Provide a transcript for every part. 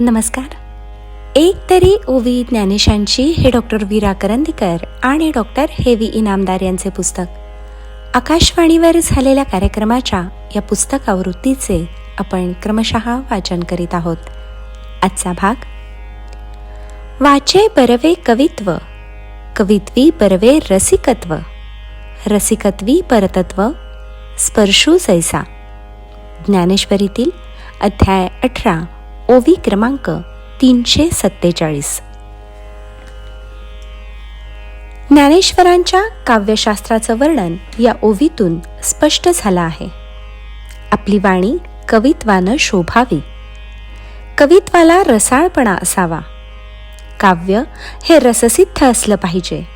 नमस्कार. एक तरी ओवी ज्ञानेशांची हे डॉक्टर वीरा करंदीकर आणि डॉक्टर हेवी इनामदार यांचे पुस्तक. आकाशवाणीवर झालेल्या कार्यक्रमाच्या या पुस्तक आवृत्तीचे आपण क्रमशः वाचन करीत आहोत. आजचा भाग. वाचे बरवे कवित्व कवित्वी बरवे रसिकत्व रसिकत्वी परतत्व स्पर्शू जैसा ज्ञानेश्वरीतील अध्याय अठरा. ओवी क्रमांक तीनशे सत्तेचाळीस. ज्ञानेश्वरांच्या काव्यशास्त्राचं वर्णन या ओवीतून स्पष्ट झालं आहे. आपली वाणी कवित्वानं शोभावी. कवित्वाला रसाळपणा असावा. काव्य हे रससिद्ध असलं पाहिजे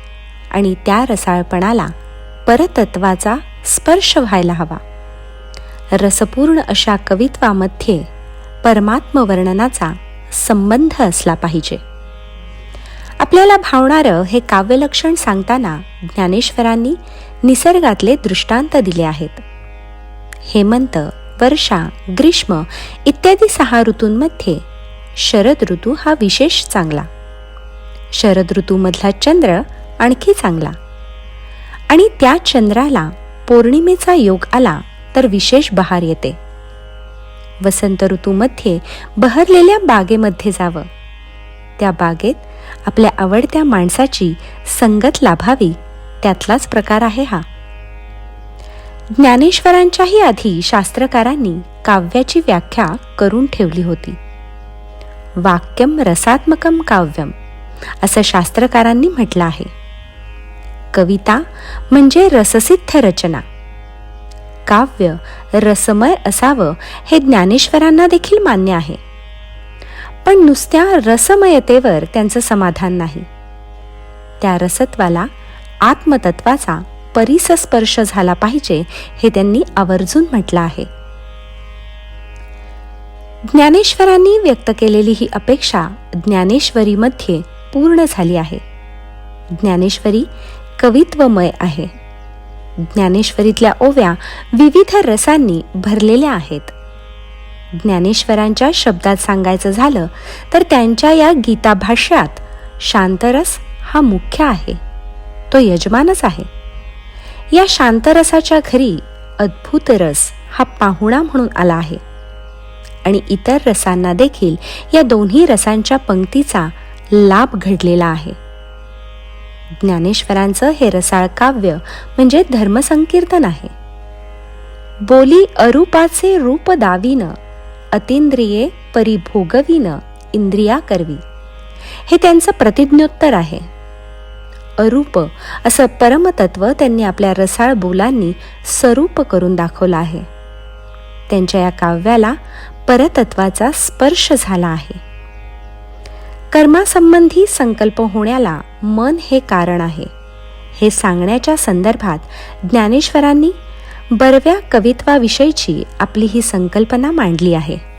आणि त्या रसाळपणाला परतत्वाचा स्पर्श व्हायला हवा. रसपूर्ण अशा कवित्वामध्ये परमात्म वर्णनाचा संबंध असला पाहिजे. आपल्याला भावणारं हे काव्यलक्षण सांगताना ज्ञानेश्वरांनी निसर्गातले दृष्टांत दिले आहेत. हेमंत वर्षा ग्रीष्म इत्यादी सहा ऋतूंमध्ये शरद ऋतू हा विशेष चांगला. शरद ऋतूमधला चंद्र आणखी चांगला. आणि त्या चंद्राला पौर्णिमेचा योग आला तर विशेष बहार येते. वसंत ऋतूमध्ये बहरलेल्या बागेमध्ये जावं. त्या बागेत आपल्या आवडत्या माणसाची संगत लाभावी त्यातलाच प्रकार आहे हा. ज्ञानेश्वरांच्याही आधी शास्त्रकारांनी काव्याची व्याख्या करून ठेवली होती. वाक्यम रसात्मकम काव्यम असं शास्त्रकारांनी म्हटलं आहे. कविता म्हणजे रससिद्ध रचना. काव्य रसमय असावं हे ज्ञानेश्वरांना देखील मान्य आहे. पण नुसत्या रसमयतेवर त्यांचं समाधान नाही. त्या रसत्वाला आत्मतत्वाचा परिसस्पर्श झाला पाहिजे हे त्यांनी आवर्जून म्हटलं आहे. ज्ञानेश्वरांनी व्यक्त केलेली ही अपेक्षा ज्ञानेश्वरीमध्ये पूर्ण झाली आहे. ज्ञानेश्वरी कवित्वमय आहे. ज्ञानेश्वरीतल्या ओव्या विविध रसांनी भरलेल्या आहेत. ज्ञानेश्वरांच्या शब्दात सांगायचं झालं तर त्यांच्या या गीताभाष्यात शांतरस हा मुख्य आहे. तो यजमानच आहे. या शांतरसाच्या घरी अद्भुत रस हा पाहुणा म्हणून आला आहे. आणि इतर रसांना देखील या दोन्ही रसांच्या पंक्तीचा लाभ घडलेला आहे. ज्ञानेश्वरांचं हे रसाळ काव्य म्हणजे धर्मसंकीर्तन आहे. बोली अरूपाचे रूप दावीन अतिंद्रिये परिभोगवीन इंद्रिया करवी. हे त्यांचं प्रतिज्ञोत्तर आहे. अरूप असं परमतत्व त्यांनी आपल्या रसाळ बोलांनी स्वरूप करून दाखवलं आहे. त्यांच्या या काव्याला परतत्वाचा स्पर्श झाला आहे. कर्मासंबंधी संकल्प होण्याला मन हे कारण आहे. हे सांगण्याच्या संदर्भात ज्ञानेश्वरांनी बरव्या कवित्वाविषयीची आपली ही संकल्पना मांडली आहे.